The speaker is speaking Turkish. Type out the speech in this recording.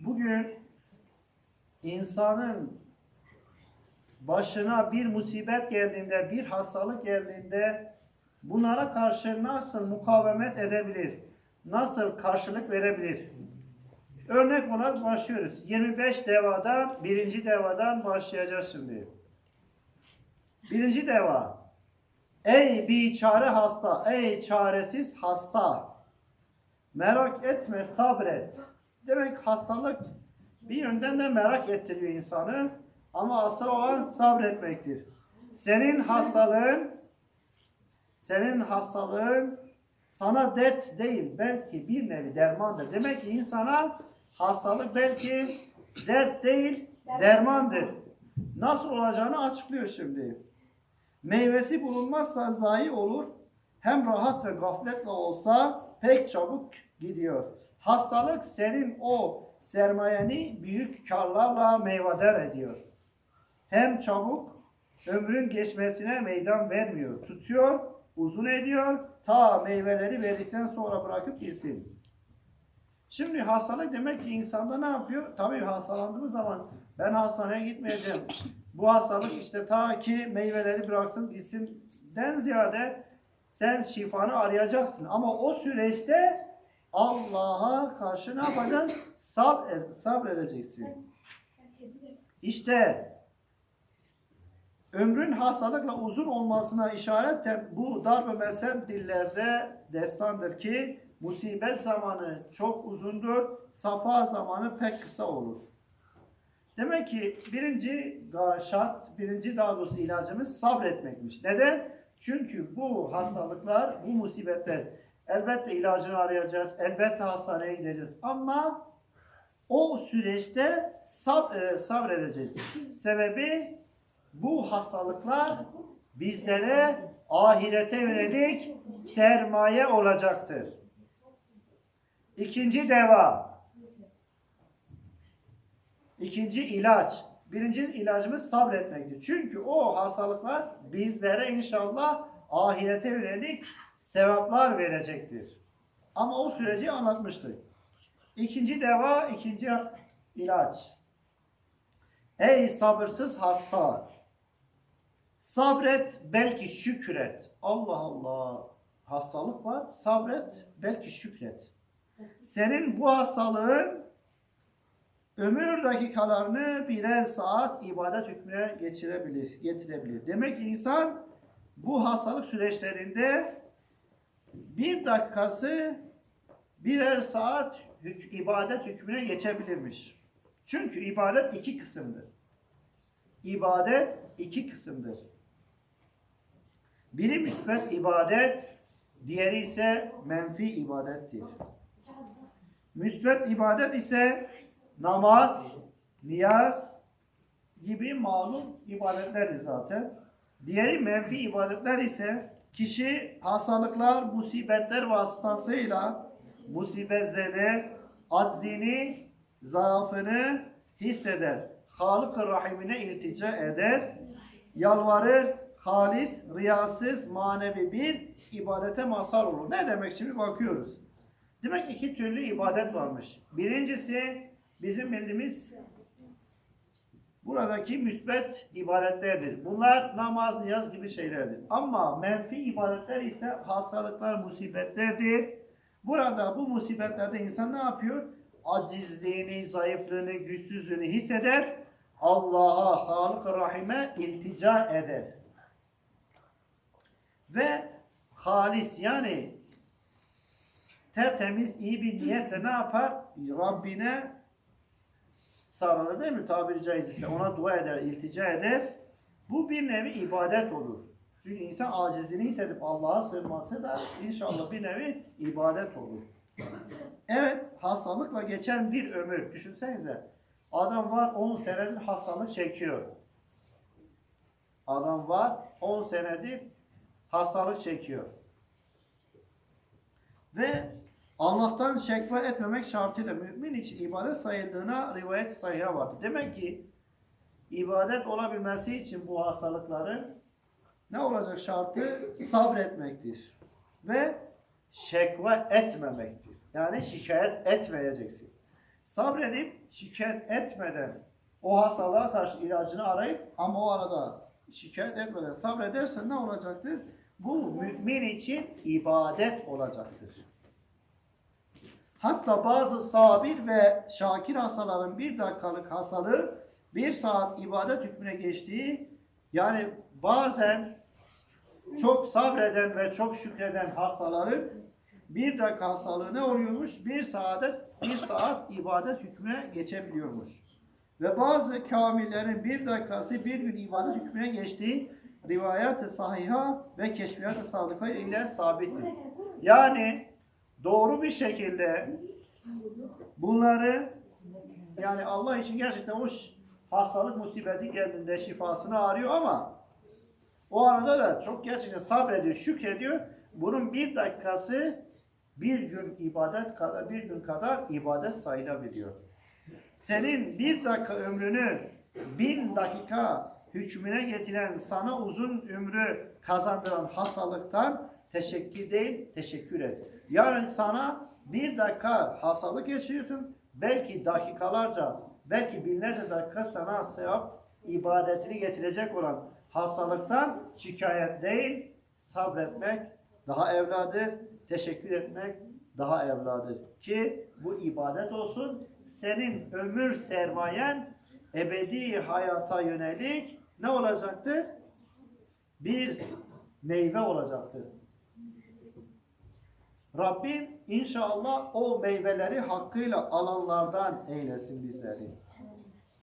Bugün insanın başına bir musibet geldiğinde, bir hastalık geldiğinde bunlara karşı nasıl mukavemet edebilir? Nasıl karşılık verebilir? Örnek olarak başlıyoruz. 25 devadan, birinci devadan başlayacağız şimdi. Birinci deva. Ey biçare hasta, ey çaresiz hasta. Merak etme, sabret. Demek hastalık bir yönden de merak ettiriyor insanı. Ama asıl olan sabretmektir. Senin hastalığın, senin hastalığın sana dert değil, belki bir nevi dermandır. Demek ki insana hastalık belki dert değil, dermandır. Nasıl olacağını açıklıyor şimdi. Meyvesi bulunmazsa zayi olur. Hem rahat ve gafletle olsa pek çabuk gidiyor. Hastalık senin o sermayeni büyük karlarla meyveder ediyor. Hem çabuk ömrün geçmesine meydan vermiyor. Tutuyor, uzun ediyor, ta meyveleri verdikten sonra bırakıp gitsin. Şimdi hastalık demek ki insanda ne yapıyor? Tabii hastalandığımız zaman ben hastaneye gitmeyeceğim. Bu hastalık işte ta ki meyveleri bıraksın gitsin den ziyade sen şifanı arayacaksın. Ama o süreçte Allah'a karşı ne yapacaksın? Sabr, sabredeceksin. İşte ömrün hastalıkla uzun olmasına işareten bu darb-ı mezhep dillerde destandır ki musibet zamanı çok uzundur, safa zamanı pek kısa olur. Demek ki birinci şart, birinci daha doğrusu ilacımız sabretmekmiş. Neden? Çünkü bu hastalıklar, bu musibetler elbette ilacını arayacağız, elbette hastaneye gideceğiz. Ama o süreçte sab e, sabredeceğiz. Sebebi bu hastalıklar bizlere ahirete yönelik sermaye olacaktır. İkinci deva. İkinci ilaç. Birinci ilacımız sabretmektir. Çünkü o hastalıklar bizlere inşallah ahirete yönelik sevaplar verecektir. Ama o süreci anlatmıştık. İkinci deva, ikinci ilaç. Ey sabırsız hasta! Sabret, belki şükret. Allah Allah! Hastalık var, sabret, belki şükret. Senin bu hastalığın ömür dakikalarını birer saat ibadet hükmüne geçirebilir, getirebilir. Demek insan bu hastalık süreçlerinde bir dakikası birer saat hük- ibadet hükmüne geçebilirmiş. Çünkü ibadet iki kısımdır. İbadet iki kısımdır. Biri müsbet ibadet, diğeri ise menfi ibadettir. Müsbet ibadet ise namaz, niyaz gibi malum ibadetlerdir zaten. Diğeri menfi ibadetler ise kişi hastalıklar, musibetler vasıtasıyla musibetzede aczini, zaafını hisseder. Halık-ı Rahim'ine iltica eder. Yalvarır, halis, riyasız, manevi bir ibadete mazhar olur. Ne demek şimdi bakıyoruz. Demek iki türlü ibadet varmış. Birincisi bizim bildiğimiz buradaki müsbet ibadetlerdir. Bunlar namaz, niyaz gibi şeylerdir. Ama menfi ibadetler ise hastalıklar, musibetlerdir. Burada bu musibetlerde insan ne yapıyor? Acizliğini, zayıflığını, güçsüzlüğünü hisseder. Allah'a, Halık-ı Rahim'e iltica eder. Ve halis yani tertemiz, iyi bir niyetle ne yapar? Rabbine sarılır değil mi? Tabiri caizse ona dua eder, iltica eder. Bu bir nevi ibadet olur. Çünkü insan acizini hissedip Allah'a sığınması da inşallah bir nevi ibadet olur. Evet, hastalıkla geçen bir ömür. Düşünsenize. Adam var 10 senedir hastalık çekiyor. Adam var 10 senedir hastalık çekiyor. Ve Allah'tan şekva etmemek şartıyla mümin için ibadet sayıldığına rivayet sayıya vardı. Demek ki ibadet olabilmesi için bu hastalıkların ne olacak şartı? Sabretmektir. Ve şekva etmemektir. Yani şikayet etmeyeceksin. Sabredip şikayet etmeden o hastalığa karşı ilacını arayıp ama o arada şikayet etmeden sabredersen ne olacaktır? Bu mümin için ibadet olacaktır. Hatta bazı sabir ve şakir hastaların bir dakikalık hastalığı bir saat ibadet hükmüne geçtiği yani bazen çok sabreden ve çok şükreden hastaların bir dakika hastalığı ne oluyormuş? Bir saat, bir saat ibadet hükmüne geçebiliyormuş. Ve bazı kamillerin bir dakikası bir gün ibadet hükmüne geçtiği rivayet-i sahiha ve keşfiyat-ı sadıka ile sabittir. Yani doğru bir şekilde bunları yani Allah için gerçekten o hastalık musibeti geldiğinde şifasını arıyor ama o arada da çok gerçekten sabrediyor, şükrediyor. Bunun bir dakikası bir gün ibadet kadar, bir gün kadar ibadet sayılabiliyor. Senin bir dakika ömrünü bin dakika hükmüne getiren, sana uzun ömrü kazandıran hastalıktan teşekkür değil, teşekkür et. Yarın sana bir dakika hastalık yaşıyorsun, belki dakikalarca, belki binlerce dakika sana sevap ibadetini getirecek olan hastalıktan şikayet değil, sabretmek daha evladır, teşekkür etmek daha evladır. Ki bu ibadet olsun, senin ömür sermayen ebedi hayata yönelik ne olacaktır? Bir meyve olacaktır. Rabbim inşallah o meyveleri hakkıyla alanlardan eylesin bizleri.